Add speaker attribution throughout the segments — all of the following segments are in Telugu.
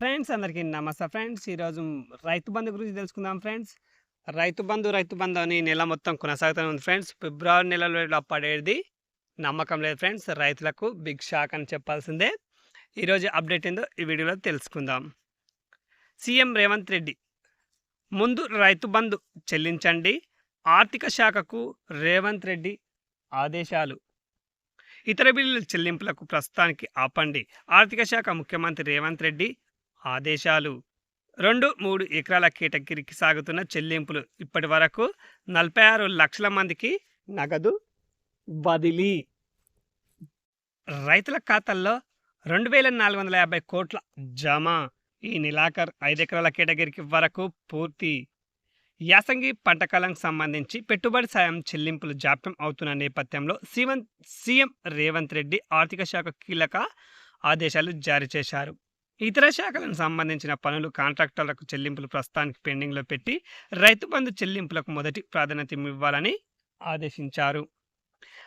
Speaker 1: ఫ్రెండ్స్ అందరికీ నమస్తే ఫ్రెండ్స్. ఈరోజు రైతు బంధు గురించి తెలుసుకుందాం ఫ్రెండ్స్. రైతు బంధు రైతు బంధు అని నెల మొత్తం కొనసాగుతూనే ఉంది ఫ్రెండ్స్. ఫిబ్రవరి నెలలో పడేది నమ్మకం లేదు ఫ్రెండ్స్. రైతులకు బిగ్ షాక్ అని చెప్పాల్సిందే. ఈరోజు అప్డేట్ ఏందో ఈ వీడియోలో తెలుసుకుందాం. సీఎం రేవంత్ రెడ్డి ముందు రైతు బంధు చెల్లించండి. ఆర్థిక శాఖకు రేవంత్ రెడ్డి ఆదేశాలు. ఇతర బిల్లుల చెల్లింపులకు ప్రస్తుతానికి ఆపండి. ఆర్థిక శాఖ ముఖ్యమంత్రి రేవంత్ రెడ్డి ఆదేశాలు. రెండు మూడు ఎకరాల కేటగిరికి సాగుతున్న చెల్లింపులు ఇప్పటి వరకు నలభై ఆరు లక్షల మందికి నగదు బదిలీ. రైతుల ఖాతాల్లో రెండు వేల నాలుగు వందల యాభై కోట్ల జమ. ఈ నిలాకర్ ఐదు ఎకరాల కేటగిరికి వరకు పూర్తి. యాసంగి పంటకాలం సంబంధించి పెట్టుబడి సాయం చెల్లింపులు జాప్యం అవుతున్న నేపథ్యంలో సీఎం సీఎం రేవంత్ రెడ్డి ఆర్థిక శాఖ కీలక ఆదేశాలు జారీ చేశారు. ఇతర శాఖలకు సంబంధించిన పనులు కాంట్రాక్టర్లకు చెల్లింపులు ప్రస్తుతానికి పెండింగ్లో పెట్టి రైతు బంధు చెల్లింపులకు మొదటి ప్రాధాన్యత ఇవ్వాలని ఆదేశించారు.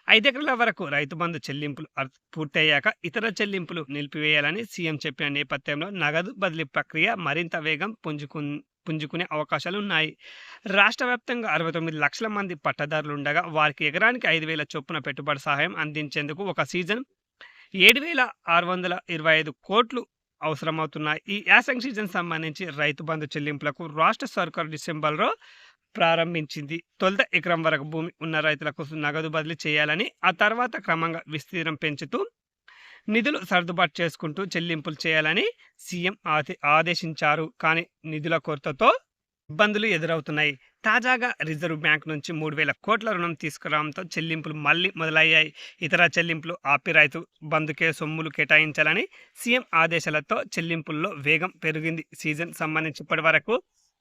Speaker 1: ఐదెకరాల వరకు రైతు బంధు చెల్లింపులు పూర్తయ్యాక ఇతర చెల్లింపులు నిలిపివేయాలని సీఎం చెప్పిన నేపథ్యంలో నగదు బదిలీ ప్రక్రియ మరింత వేగం పుంజుకు పుంజుకునే అవకాశాలు ఉన్నాయి. రాష్ట్ర వ్యాప్తంగా అరవై తొమ్మిది లక్షల మంది పట్టదారులు ఉండగా వారికి ఎకరానికి ఐదు వేల చొప్పున పెట్టుబడి సహాయం అందించేందుకు ఒక సీజన్ ఏడు వేల ఆరు వందల ఇరవై ఐదు కోట్లు అవసరమవుతున్నాయి ఈ యాసంగ్ సీజన్ సంబంధించి రైతు బంధు చెల్లింపులకు రాష్ట్ర సర్కారు డిసెంబర్లో ప్రారంభించింది. తొలుత ఎకరం వరకు భూమి ఉన్న రైతులకు నగదు బదిలీ చేయాలని ఆ తర్వాత క్రమంగా విస్తీర్ణం పెంచుతూ నిధులు సర్దుబాటు చేసుకుంటూ చెల్లింపులు చేయాలని సీఎం ఆదే ఆదేశించారు. కానీ నిధుల కొరతతో ఇబ్బందులు ఎదురవుతున్నాయి. తాజాగా రిజర్వ్ బ్యాంక్ నుంచి మూడు వేల కోట్ల రుణం తీసుకురావడంతో చెల్లింపులు మళ్ళీ మొదలయ్యాయి. ఇతర చెల్లింపులు ఆపిరాయితు బంధుకే సొమ్ములు కేటాయించాలని సీఎం ఆదేశాలతో చెల్లింపుల్లో వేగం పెరిగింది. సీజన్ సంబంధించి ఇప్పటి వరకు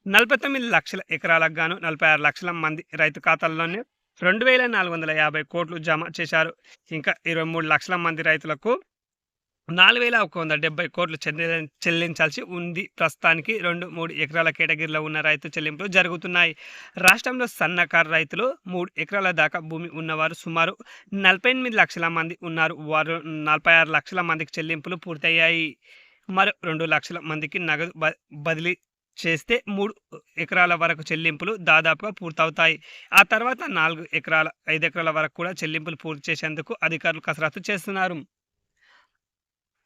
Speaker 1: నలభై తొమ్మిది లక్షల ఎకరాలకు గాను నలభై ఆరు లక్షల మంది రైతు ఖాతాల్లోనే రెండు వేల నాలుగు వందల యాభై కోట్లు జమ చేశారు. ఇంకా ఇరవై మూడు లక్షల మంది రైతులకు నాలుగు వేల ఒక వంద డెబ్బై కోట్లు చెల్లించాల్సి ఉంది. ప్రస్తుతానికి రెండు మూడు ఎకరాల కేటగిరీలో ఉన్న రైతు చెల్లింపులు జరుగుతున్నాయి. రాష్ట్రంలో సన్నకారు రైతులు మూడు ఎకరాల దాకా భూమి ఉన్నవారు సుమారు నలభై ఎనిమిది లక్షల మంది ఉన్నారు. వారు నలభై ఆరు లక్షల మందికి చెల్లింపులు పూర్తయ్యాయి. మరో రెండు లక్షల మందికి నగదు బ- బదిలీ చేస్తే మూడు ఎకరాల వరకు చెల్లింపులు దాదాపుగా పూర్తవుతాయి. ఆ తర్వాత నాలుగు ఎకరాల ఐదు ఎకరాల వరకు కూడా చెల్లింపులు పూర్తి చేసేందుకు అధికారులు కసరత్తు చేస్తున్నారు.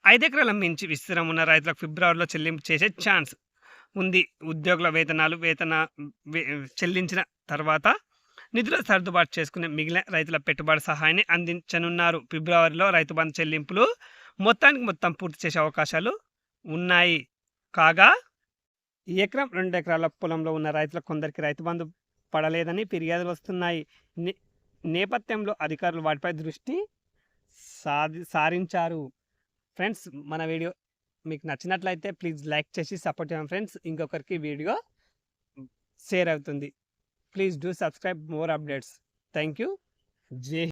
Speaker 1: ఐదు ఎకరాల మించి విస్తీర్ణం ఉన్న రైతులకు ఫిబ్రవరిలో చెల్లింపు చేసే ఛాన్స్ ఉంది. ఉద్యోగుల వేతనాలు వేతన వే- చెల్లించిన తర్వాత నిధుల సర్దుబాటు చేసుకునే మిగిలిన రైతుల పెట్టుబడి సహాయాన్ని అందించనున్నారు. ఫిబ్రవరిలో రైతు బంధు చెల్లింపులు మొత్తానికి మొత్తం పూర్తి చేసే అవకాశాలు ఉన్నాయి. కాగా ఎకరం రెండు ఎకరాల పొలంలో ఉన్న రైతుల కొందరికి రైతు బంధు పడలేదని ఫిర్యాదులు వస్తున్నాయి. నే- నేపథ్యంలో అధికారులు వాటిపై దృష్టి సాధి సారించారు. ఫ్రెండ్స్ మన వీడియో మీకు నచ్చినట్లయితే ప్లీజ్ లైక్ చేసి సపోర్ట్ చేయండి ఫ్రెండ్స్. ఇంకొకరికి వీడియో షేర్ అవుతుంది. Please do subscribe more updates. Thank you జై